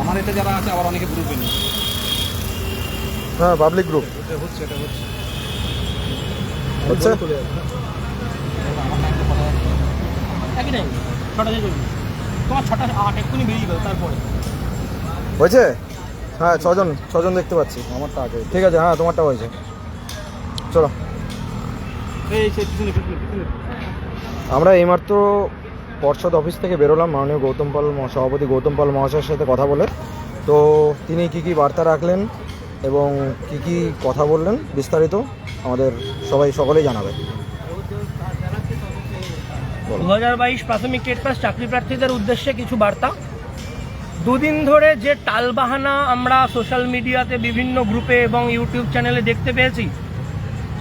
আমার এতে যারা আছে আবার অনেকে গ্রুপে নেই হ্যাঁ পাবলিক গ্রুপ এটা হচ্ছে এটা হচ্ছে। হচ্ছে একই টাইম ছটা থেকে তোমার ছটা আট এক্ষুনি বেরিয়ে গেল তারপরে। হয়েছে? হ্যাঁ ছজন ছজন দেখতে পাচ্ছি। আমারটা আগে। ঠিক আছে হ্যাঁ তোমারটা হয়েছে। চলো। আমরা এইমাত্র পর্ষদ অফিস থেকে বেরোলাম, মাননীয় গৌতম পাল সভাপতি গৌতম পাল মহাশয়ের সাথে কথা বলে। তো তিনি কি কি বার্তা রাখলেন এবং কি কি কথা বললেন বিস্তারিত আমাদের সবাই সকলেই জানাবে। দু হাজার বাইশ প্রাথমিক টেট পাস চাকরি প্রার্থীদের উদ্দেশ্যে কিছু বার্তা। দুদিন ধরে যে টালবাহানা আমরা সোশ্যাল মিডিয়াতে বিভিন্ন গ্রুপে এবং ইউটিউব চ্যানেলে দেখতে পেয়েছি,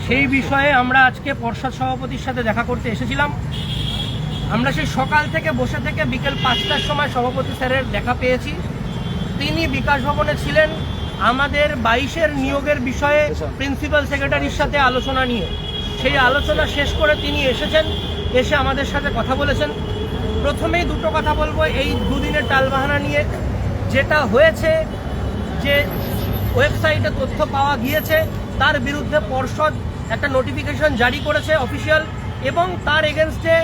সেই বিষয়ে আমরা আজকে পর্ষদ সভাপতির সাথে দেখা করতে এসেছিলাম। আমরা সেই সকাল থেকে বসে থেকে বিকেল পাঁচটার সময় সভাপতি স্যারের দেখা পেয়েছি। তিনি বিকাশ ভবনে ছিলেন। আমাদের বাইশের নিয়োগের বিষয়ে প্রিন্সিপাল সেক্রেটারির সাথে আলোচনা নিয়ে। সেই আলোচনা শেষ করে তিনি এসেছেন, এসে আমাদের সাথে কথা বলেছেন। প্রথমেই দুটো কথা বলব এই দুদিনের টালবাহানা নিয়ে। যেটা হয়েছে, যে ওয়েবসাইটে তথ্য পাওয়া গিয়েছে, তার বিরুদ্ধে পর্ষদ একটা নোটিফিকেশন জারি করেছে অফিসিয়াল এবং তার এগেনস্টে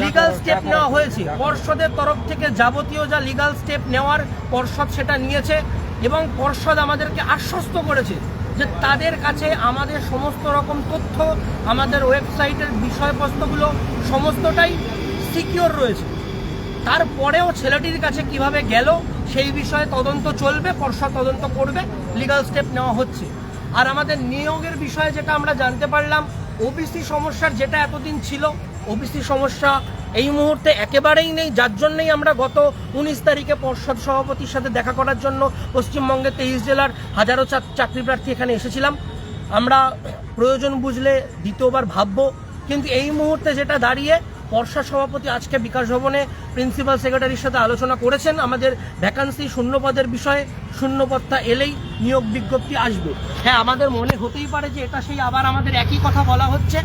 লিগাল স্টেপ নেওয়া হয়েছে। পর্ষদের তরফ থেকে যাবতীয় যা লিগাল স্টেপ নেওয়ার পর্ষদ সেটা নিয়েছে এবং পর্ষদ আমাদেরকে আশ্বস্ত করেছে যে তাদের কাছে আমাদের সমস্ত রকম তথ্য, আমাদের ওয়েবসাইটের বিষয়বস্তুগুলো সমস্তটাই সিকিওর রয়েছে। তারপরেও ছেলেটির কাছে কীভাবে গেল, সেই বিষয়ে তদন্ত চলবে, পর্ষদ তদন্ত করবে লিগাল স্টেপ নেওয়া হচ্ছে। আর আমাদের নিয়োগের বিষয়ে যেটা আমরা জানতে পারলাম ওবিসি সমস্যার যেটা এতদিন ছিল ওবিসি সমস্যা এই মুহূর্তে একেবারেই নেই। যার জন্যই আমরা গত উনিশ তারিখে পর্ষদ সভাপতির সাথে দেখা করার জন্য পশ্চিমবঙ্গের তেইশ জেলার হাজারো চাক- চাকরি প্রার্থী এখানে এসেছিলাম। আমরা প্রয়োজন বুঝলে দ্বিতীয়বার ভাববো। কিন্তু এই মুহূর্তে যেটা দাঁড়িয়ে পর্ষদ সভাপতি আজকে বিকাশ ভবনে প্রিন্সিপাল সেক্রেটারির সাথে আলোচনা করেছেন। আমাদের ভ্যাকান্সি শূন্যপদের বিষয়ে শূন্যপদটা এলেই নিয়োগ বিজ্ঞপ্তি আসবে। হ্যাঁ আমাদের মনে হতেই পারে যে এটা সেই আবার আমাদের একই কথা বলা হচ্ছে।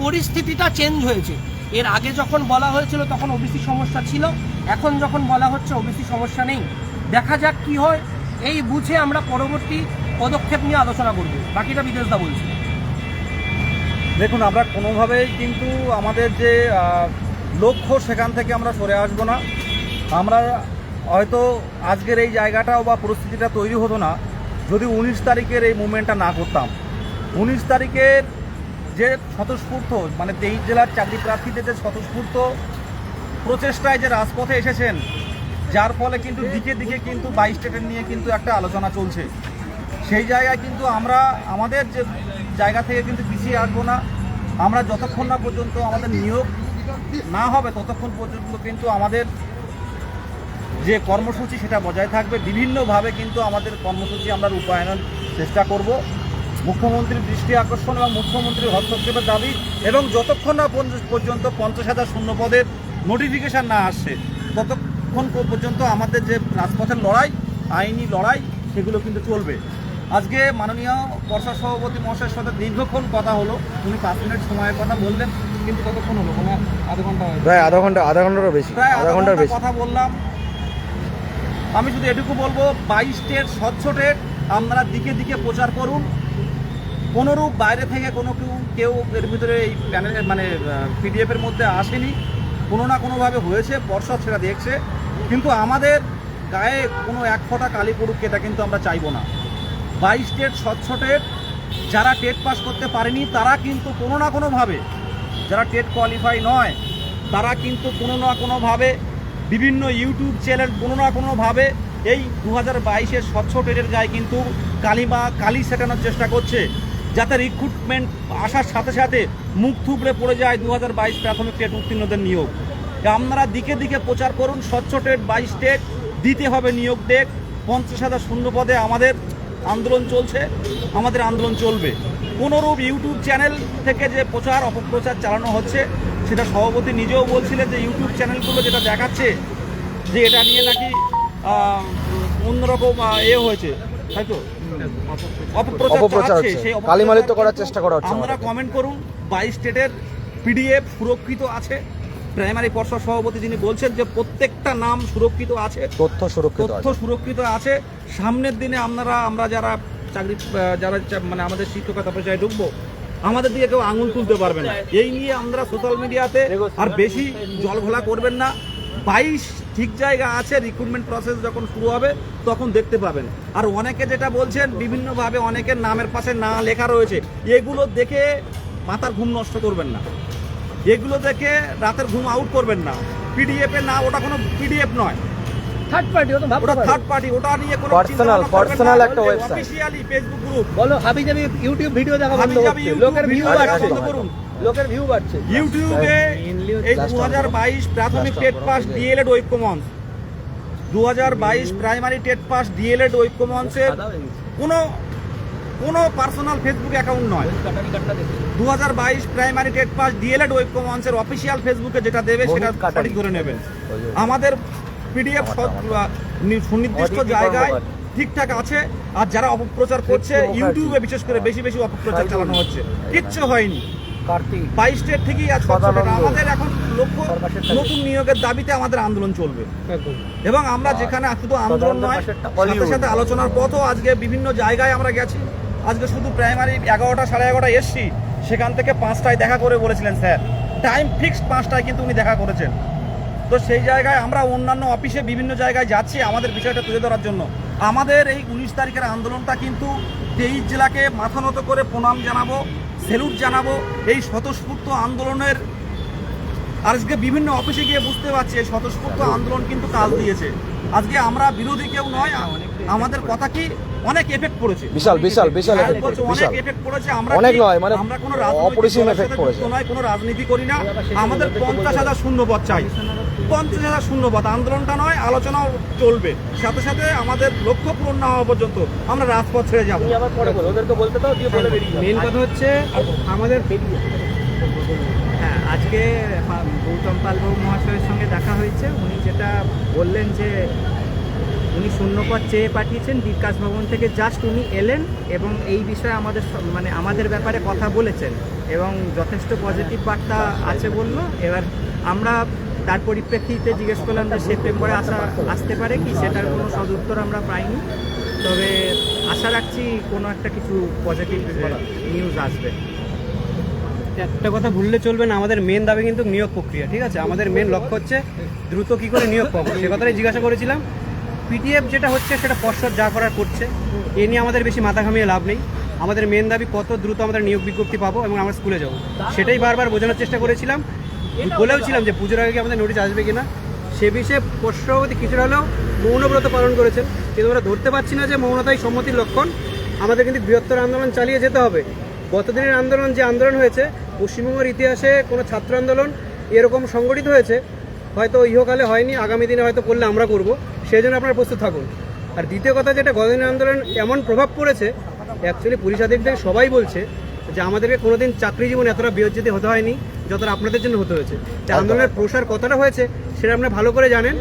পরিস্থিতিটা চেঞ্জ হয়েছে। এর আগে যখন বলা হয়েছিল তখন ওবিসি সমস্যা ছিল, এখন যখন বলা হচ্ছে ওবিসি সমস্যা নেই। দেখা যাক কি হয়, এই বুঝে আমরা পরবর্তী পদক্ষেপ নিয়ে আলোচনা করব। বাকিটা বিদেশদা বলছি। দেখুন, আমরা কোনোভাবেই কিন্তু আমাদের যে লক্ষ্য সেখান থেকে আমরা সরে আসব না। আমরা হয়তো আজকের এই জায়গাটাও বা পরিস্থিতিটা তৈরি হতো না যদি উনিশ তারিখের এই মুভমেন্টটা না করতাম। উনিশ তারিখের যে স্বতঃস্ফূর্ত মানে তেইশ জেলার চাকরি প্রার্থীদের যে স্বতঃস্ফূর্ত প্রচেষ্টায় যে রাজপথে এসেছেন, যার ফলে কিন্তু দিকে দিকে কিন্তু বাইশ স্টেটের নিয়ে কিন্তু একটা আলোচনা চলছে। সেই জায়গায় কিন্তু আমরা, আমাদের যে জায়গা থেকে কিন্তু পিছিয়ে আসব না। আমরা যতক্ষণ না পর্যন্ত আমাদের নিয়োগ না হবে, ততক্ষণ পর্যন্ত কিন্তু আমাদের যে কর্মসূচি সেটা বজায় থাকবে। বিভিন্নভাবে কিন্তু আমাদের কর্মসূচি আমরা রূপায়ণের চেষ্টা করব। মুখ্যমন্ত্রীর দৃষ্টি আকর্ষণ এবং মুখ্যমন্ত্রীর হস্তক্ষেপের দাবি এবং যতক্ষণ না পর্যন্ত পঞ্চাশ হাজার শূন্য পদের নোটিফিকেশান না আসছে ততক্ষণ পর্যন্ত আমাদের যে রাজপথের লড়াই আইনি লড়াই সেগুলো কিন্তু চলবে। আজকে মাননীয় বর্ষা সভাপতি মহাশয়ের সাথে দীর্ঘক্ষণ কথা হলো। উনি পাঁচ মিনিট সময়ের কথা বললেন কিন্তু কতক্ষণ হলো মানে আধা ঘণ্টা। প্রায় আধা ঘণ্টা আধা ঘন্টারও বেশি প্রায় আধা ঘণ্টার বেশি। কথা বললাম। আমি শুধু এটুকু বলব বাইশ টেট স্বচ্ছ টেট আপনারা দিকে দিকে প্রচার করুন। কোনোরূপ বাইরে থেকে কোনো কেউ কেউ এর ভিতরে এই প্যানেল মানে পিডিএফের মধ্যে আসেনি। কোনো না কোনোভাবে হয়েছে, পর্ষদ সেটা দেখছে। কিন্তু আমাদের গায়ে কোনো এক ফোঁটা কালি পড়ুক এটা কিন্তু আমরা চাইব না। বাইশ টেট, স্বচ্ছ যারা টেট পাস করতে পারেনি, তারা কিন্তু কোনো না কোনোভাবে, যারা টেট কোয়ালিফাই নয়, তারা কিন্তু কোনো না কোনোভাবে বিভিন্ন ইউটিউব চ্যানেল কোনো না কোনোভাবে এই দু হাজার বাইশের স্বচ্ছ টেটের গায়ে কিন্তু কালিমা কালি শেখানোর চেষ্টা করছে। যাতে রিক্রুটমেন্ট আসার সাথে সাথে মুখ থুবড়ে পড়ে যায় দু হাজার বাইশ প্রাথমিক টেট উত্তীর্ণদের নিয়োগ। আপনারা দিকে দিকে প্রচার করুন, স্বচ্ছ টেট বাইশ টেট দিতে হবে নিয়োগ ডেক পঞ্চাশ হাজার শূন্য পদে আমাদের আন্দোলন চলছে, আমাদের আন্দোলন চলবে। কোনোরূপ ইউটিউব চ্যানেল থেকে যে প্রচার, অপপ্রচার চালানো হচ্ছে, সেটা সভাপতি নিজেও বলছিলেন যে ইউটিউব চ্যানেলগুলো যেটা দেখাচ্ছে, যে এটা নিয়ে নাকি অন্যরকম এ হয়েছে, তাই তো? অপপ্রচার হচ্ছে। অপপ্রচার করার চেষ্টা করা হচ্ছে আমরা কমেন্ট করুন বাইশ স্টেটের পিডিএফ সুরক্ষিত আছে? প্রাইমারি পর্ষদ সভাপতি যিনি বলছেন যে প্রত্যেকটা নাম সুরক্ষিত আছে তথ্য সুরক্ষিত তথ্য সুরক্ষিত আছে। সামনের দিনে আপনারা আমরা যারা চাকরি যারা মানে আমাদের শিক্ষকতা পেশায় ঢুকবো আমাদের দিকে কেউ আঙুল তুলতে পারবে না। এই নিয়ে আমরা সোশ্যাল মিডিয়াতে আর বেশি জল ঘোলা করবেন না। বাইশ ঠিক জায়গা আছে রিক্রুটমেন্ট প্রসেস যখন শুরু হবে তখন দেখতে পাবেন। আর অনেকে যেটা বলছেন বিভিন্নভাবে অনেকের নামের পাশে না লেখা রয়েছে। এগুলো দেখে মাথার ঘুম নষ্ট করবেন না। এগুলো দেখে রাতের ঘুম আউট করবেন না। পিডিএফ এ না ওটা কোনো পিডিএফ নয়। থার্ড পার্টি ওটা থার্ড পার্টি ওটা নিয়ে কোনো একটা ফেসবুক গ্রুপ বলো হাবি ইউটিউব ভিডিও দেখা বন্ধ লোকের ভিউ বাড়ছে। লোকের ভিউ বাড়ছে। ইউটিউবে এই দু হাজার বাইশ প্রাথমিক টেট পাস. ডিএলএড ঐক্যমঞ্চ। দু হাজার বাইশ primary TET pass D El Ed ঐক্যমঞ্চের কোনো কোনো পার্সোনাল ফেসবুক অ্যাকাউন্ট নয়। দু হাজার বাইশ primary TET pass D El Ed ঐক্যমঞ্চের official ফেসবুকে যেটা দেবে সেটা। সঠিক করে নেবেন আমাদের পিডিএফ সুনির্দিষ্ট জায়গায় ঠিকঠাক আছে আর যারা অপপ্রচার করছে ইউটিউবে বিশেষ করে বেশি বেশি অপপ্রচার চালানো হচ্ছে। কিচ্ছু হয়নি। কার্তিক। বাইশ স্টেট থেকেই আজ আমাদের এখন লক্ষ্য নতুন নিয়োগের দাবিতে আমাদের আন্দোলন চলবে। এবং আমরা যেখানে শুধু আন্দোলন নয় সাথে সাথে আলোচনার পথও আজকে বিভিন্ন জায়গায় আমরা গেছি। আজকে শুধু প্রাইমারি এগারোটা সাড়ে এসছি। সেখান থেকে পাঁচটায় দেখা করে বলেছিলেন স্যার টাইম ফিক্সড পাঁচটায় কিন্তু উনি দেখা করেছেন। তো সেই জায়গায় আমরা অন্যান্য অফিসে বিভিন্ন জায়গায় যাচ্ছি আমাদের বিষয়টা তুলে ধরার জন্য। আমাদের এই উনিশ তারিখের আন্দোলনটা কিন্তু তেইশ জেলাকে মাথা নত করে প্রণাম জানাব। সেলুট জানাব। এই স্বতঃস্ফূর্ত আন্দোলনের আজকে বিভিন্ন অফিসে গিয়ে বুঝতে পারছি, এই স্বতঃস্ফূর্ত আন্দোলন কিন্তু কাজ দিয়েছে। আজকে আমরা বিরোধী কেউ নয় আ- আমাদের কথা কি অনেক এফেক্ট পড়েছে? বিশাল বিশাল বিশাল অনেক বিশাল। এফেক্ট পড়েছে আমরা অনেক নয়, মানে আমরা কোনো অপরিসীম সাথে পড়েছে। নয় কোনো রাজনীতি করি না আমাদের পঞ্চাশ হাজার শূন্যপদ চাই। পঞ্চাশ হাজার শূন্যপদ আন্দোলনটা নয় আলোচনাও চলবে। সাথে সাথে আমাদের লক্ষ্য পূরণ না হওয়া পর্যন্ত আমরা রাজপথ ছেড়ে যাব। ওদেরকে বলতে দাও দিয়ে বলে মেন কথা হচ্ছে আমাদের হ্যাঁ আজকে গৌতম পালবাবু মহাশয়ের সঙ্গে দেখা হয়েছে। উনি যেটা বললেন যে উনি শূন্যপদ চেয়ে পাঠিয়েছেন বিকাশ ভবন থেকে জাস্ট উনি এলেন এবং এই বিষয়ে আমাদের মানে আমাদের ব্যাপারে কথা বলেছেন এবং যথেষ্ট পজিটিভ বার্তা আছে বলল। এবার আমরা তার পরিপ্রেক্ষিতে জিজ্ঞেস করলাম যে সেপ্টেম্বরে আসা আসতে পারে কি, সেটার কোনো সদুত্তর আমরা পাইনি। তবে আশা রাখছি কোনো একটা কিছু পজিটিভ নিউজ আসবে। একটা কথা ভুললে চলবে না, আমাদের মেন দাবি কিন্তু নিয়োগ প্রক্রিয়া, ঠিক আছে? আমাদের মেন লক্ষ্য হচ্ছে দ্রুত কি করে নিয়োগ পাবো, সে কথাটাই জিজ্ঞাসা করেছিলাম। পিটিএফ যেটা হচ্ছে সেটা পর্ষদ যা করার করছে এ নিয়ে আমাদের বেশি মাথা ঘামিয়ে লাভ নেই। আমাদের মেন দাবি কত দ্রুত আমাদের নিয়োগ বিজ্ঞপ্তি পাবো এবং আমরা স্কুলে যাব। সেটাই বারবার বোঝানোর চেষ্টা করেছিলাম। বলেও ছিলাম যে পুজোর আগে কি আমাদের নোটিশ আসবে কিনা। সে বিষয়ে পশ্চিমবঙ্গতে কিছুটা হলেও মৌনব্রত পালন করেছেন। কিন্তু আমরা ধরতে পারছি না যে মৌনতাই সম্মতির লক্ষণ। আমাদের কিন্তু বৃহত্তর আন্দোলন চালিয়ে যেতে হবে। গতদিনের আন্দোলন যে আন্দোলন হয়েছে পশ্চিমবঙ্গের ইতিহাসে কোনো ছাত্র আন্দোলন এরকম সংগঠিত হয়েছে। হয়তো ইহকালে হয়নি আগামী দিনে হয়তো করলে আমরা করব। সেই জন্য আপনারা প্রস্তুত থাকুন। আর দ্বিতীয় কথা যেটা গতদিনের আন্দোলন এমন প্রভাব পড়েছে অ্যাকচুয়ালি পুলিশ আধিকারিক সবাই বলছে যে আমাদেরকে কোনোদিন চাকরি জীবন এতটা বিয়োজিত হতে হয়নি যতটা আপনাদের জন্য হতে হয়েছে। যে আন্দোলনের প্রসার কতটা হয়েছে সেটা আপনারা ভালো করে জানেন।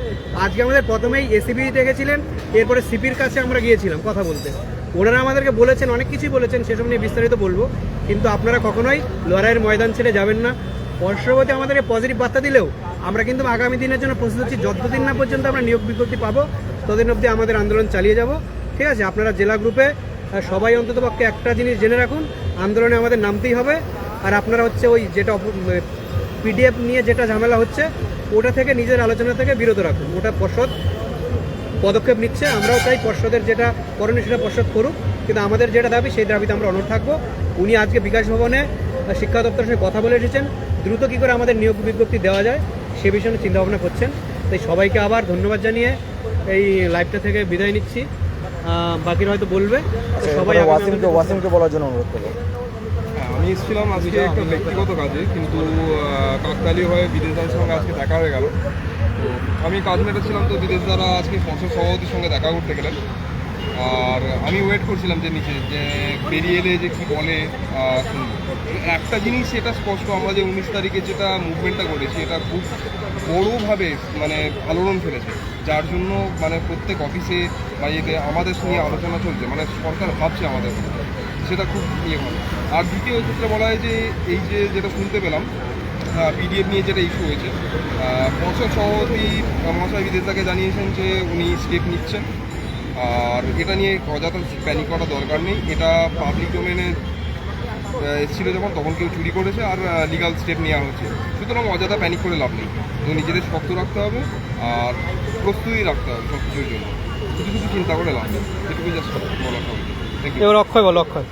আজকে আমাদের প্রথমেই এসিবি ডেকেছিলেন এরপরে সিপির কাছে আমরা গিয়েছিলাম কথা বলতে। ওনারা আমাদেরকে বলেছেন অনেক কিছুই বলেছেন সেসব নিয়ে বিস্তারিত বলব। কিন্তু আপনারা কখনোই লড়াইয়ের ময়দান ছেড়ে যাবেন না। পরশবতী আমাদেরকে পজিটিভ বার্তা দিলেও আমরা কিন্তু আগামী দিনের জন্য প্রস্তুত হচ্ছি যতদিন না পর্যন্ত আমরা নিয়োগ বিজ্ঞপ্তি পাবো, ততদিন অবধি আমাদের আন্দোলন চালিয়ে যাব। ঠিক আছে? আপনারা জেলা গ্রুপে সবাই অন্তত পক্ষে একটা জিনিস জেনে রাখুন, আন্দোলনে আমাদের নামতেই হবে। আর আপনারা হচ্ছে ওই যেটা পিডিএফ নিয়ে যেটা ঝামেলা হচ্ছে, ওটা থেকে নিজের আলোচনা থেকে বিরত রাখুন। ওটা পর্ষদ পদক্ষেপ নিচ্ছে, আমরাও চাই পর্ষদের যেটা করণীয় সেটা পর্ষদ করুক। কিন্তু আমাদের যেটা দাবি, সেই দাবিতে আমরা অনড় থাকব। উনি আজকে বিকাশ ভবনে শিক্ষা দপ্তরের সঙ্গে কথা বলে এসেছেন। দ্রুত কী করে আমাদের নিয়োগ বিজ্ঞপ্তি দেওয়া যায় সে বিষয়ে চিন্তা ভাবনা করছেন। তাই সবাইকে আবার ধন্যবাদ জানিয়ে এই লাইভটা থেকে বিদায় নিচ্ছি। বাকিরা হয়তো বলবে সবাই আগামী ওয়াসিমকে ওয়াসিমকে বলার জন্য অনুরোধ করব। হ্যাঁ, আমি এসেছিলাম আজকে একটা ব্যক্তিগত কাজে কিন্তু আহ, কাকতালীয় হয়ে বিদেশদার সঙ্গে আজকে দেখা হয়ে গেল। তো আমি কাজ মেটাচ্ছিলাম তো বিদেশ দ্বারা আজকে পর্ষদ সভাপতির সঙ্গে দেখা করতে গেলেন। আর আমি ওয়েট করছিলাম যে নিচে, যে বেরিয়ে এলে যে কী বলে একটা জিনিস এটা স্পষ্ট, আমরা যে উনিশ তারিখে যেটা মুভমেন্টটা করেছি, এটা খুব বড়োভাবে মানে আলোড়ন ফেলেছে। যার জন্য মানে প্রত্যেক অফিসে বা ইয়েতে আমাদের সঙ্গে আলোচনা চলছে মানে সরকার ভাবছে আমাদের সেটা খুব ইয়ে ভালো। আর দ্বিতীয় ক্ষেত্রে বলা হয় যে, এই যে যেটা শুনতে পেলাম পিডিএফ নিয়ে যেটা ইস্যু হয়েছে পর্ষদ সভাপতি, মহাশয় বিদেশাকে জানিয়েছেন যে উনি স্টেপ নিচ্ছেন। আর এটা নিয়ে অযথা প্যানিক করা দরকার নেই। এটা পাবলিক ডোমেনে এসেছিল যখন তখন কেউ চুরি করেছে আর লিগাল স্টেপ নেওয়া হচ্ছে সুতরাং অযথা প্যানিক করে লাভ নেই। তো নিজেদের শক্ত রাখতে হবে আর প্রস্তুতি রাখতে হবে সব কিছুর জন্য। কিছু কিছু চিন্তা করে লাভ নেই। এটুকু জাস্ট বলার হবে এবার অক্ষয় বলো অক্ষয়।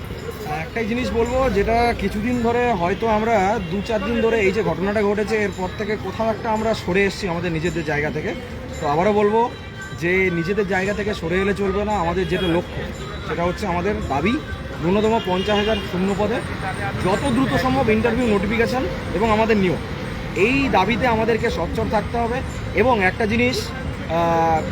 একটাই জিনিস বলব যেটা কিছুদিন ধরে হয়তো আমরা দু চার দিন ধরে এই যে ঘটনাটা ঘটেছে এরপর থেকে কোথাও একটা আমরা সরে এসেছি আমাদের নিজেদের জায়গা থেকে। তো আবারও বলব যে নিজেদের জায়গা থেকে সরে এলে চলবে না, আমাদের যেটা লক্ষ্য, সেটা হচ্ছে আমাদের দাবি, ন্যূনতম পঞ্চাশ হাজার শূন্য পদে যত দ্রুত সম্ভব ইন্টারভিউ নোটিফিকেশান এবং আমাদের নিয়োগ। এই দাবিতে আমাদেরকে সচ্চর থাকতে হবে এবং একটা জিনিস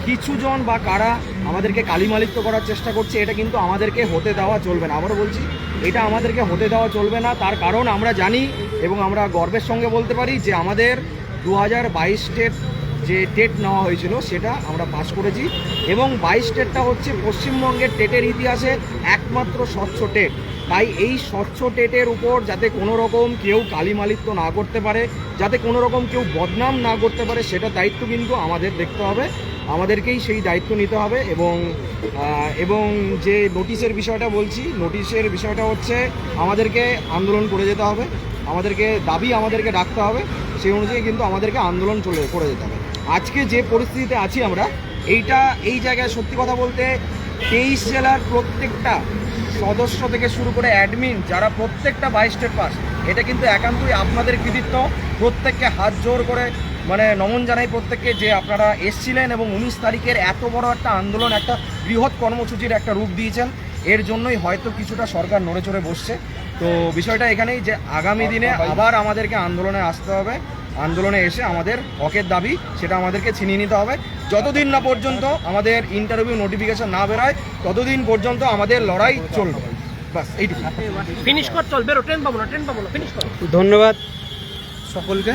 কিছুজন বা কারা আমাদেরকে কালিমালিত্য করার চেষ্টা করছে, এটা কিন্তু আমাদেরকে হতে দেওয়া চলবে না। আবারও বলছি, এটা আমাদেরকে হতে দেওয়া চলবে না, তার কারণ আমরা জানি এবং আমরা গর্বের সঙ্গে বলতে পারি যে আমাদের দু হাজার বাইশ টেট যে টেট নেওয়া হয়েছিল সেটা আমরা পাস করেছি এবং বাইশ টেটটা হচ্ছে পশ্চিমবঙ্গের টেটের ইতিহাসে একমাত্র স্বচ্ছ টেট। তাই এই স্বচ্ছ টেটের উপর যাতে কোনো রকম কেউ কালিমালিত্য না করতে পারে, যাতে কোনো রকম কেউ বদনাম না করতে পারে, সেটা দায়িত্ব কিন্তু আমাদের দেখতে হবে। আমাদেরকেই সেই দায়িত্ব নিতে হবে এবং এবং যে নোটিশের বিষয়টা বলছি, নোটিশের বিষয়টা হচ্ছে আমাদেরকে আন্দোলন করে যেতে হবে। আমাদেরকে, দাবি আমাদেরকে ডাকতে হবে। সেই অনুযায়ী কিন্তু আমাদেরকে আন্দোলন চলে, করে যেতে হবে। আজকে যে পরিস্থিতিতে আছি আমরা, এইটা, এই জায়গায় সত্যি কথা বলতে তেইশ জেলার প্রত্যেকটা সদস্য থেকে শুরু করে অ্যাডমিন যারা প্রত্যেকটা বাইশ স্টেট পাস এটা কিন্তু একান্তই আপনাদের কৃতিত্ব। প্রত্যেককে হাত জোর করে মানে নমন জানাই প্রত্যেককে যে আপনারা এসছিলেন এবং উনিশ তারিখের এত বড় একটা আন্দোলন, একটা বৃহৎ কর্মসূচির একটা রূপ দিয়েছেন। এর জন্যই হয়তো কিছুটা সরকার নড়ে চড়ে বসছে। তো বিষয়টা এখানেই যে আগামী দিনে আবার আমাদেরকে আন্দোলনে আসতে হবে। আন্দোলনে এসে আমাদের হকের দাবি সেটা আমাদেরকে ছিনিয়ে নিতে হবে। যতদিন না পর্যন্ত আমাদের ইন্টারভিউ নোটিফিকেশন না বেরোয় ততদিন পর্যন্ত আমাদের লড়াই চলবে। বাস এইটুকু। ফিনিশ কর চল ট্রেন পাবো না ট্রেন পাবো না ফিনিশ কর। ধন্যবাদ। সকলকে।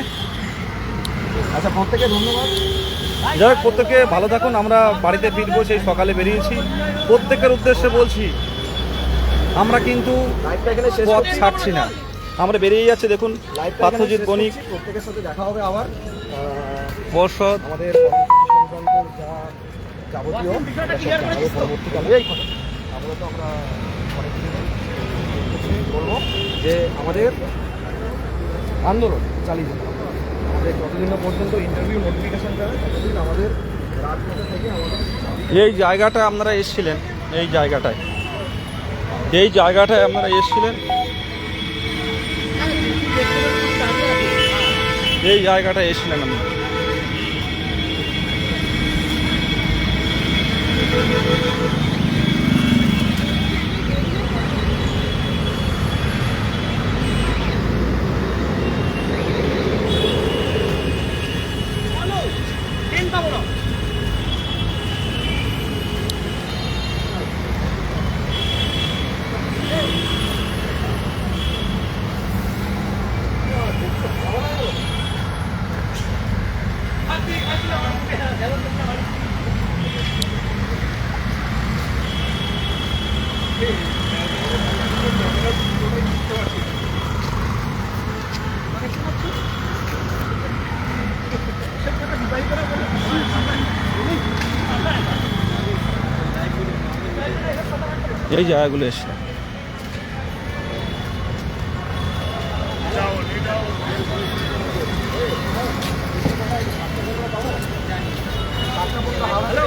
আচ্ছা প্রত্যেকে ধন্যবাদ। যাই হোক প্রত্যেকে ভালো থাকুন আমরা বাড়িতে ফিরবো সেই সকালে বেরিয়েছি। প্রত্যেকের উদ্দেশ্যে বলছি আমরা কিন্তু পথ ছাড়ছি না। আমরা বেরিয়ে যাচ্ছে দেখুন পার্থজিৎ বণিক। প্রত্যেকের সাথে দেখা হবে আবার। বর্ষদ। আমাদের যাবতীয় তো? আমরা বলব যে আমাদের আন্দোলন চালিয়ে যেতে আমাদের যতদিন পর্যন্ত ইন্টারভিউ নোটিফিকেশন যাবে ততদিন আমাদের থেকে আমাদের এই জায়গাটা আপনারা এসেছিলেন এই জায়গাটায়। এই জায়গাটায় আপনারা এসেছিলেন। এই জায়গাটায় এসেছিলেন আপনারা ট্রেন পাবো না এই জায়গাগুলো এসে। আমরা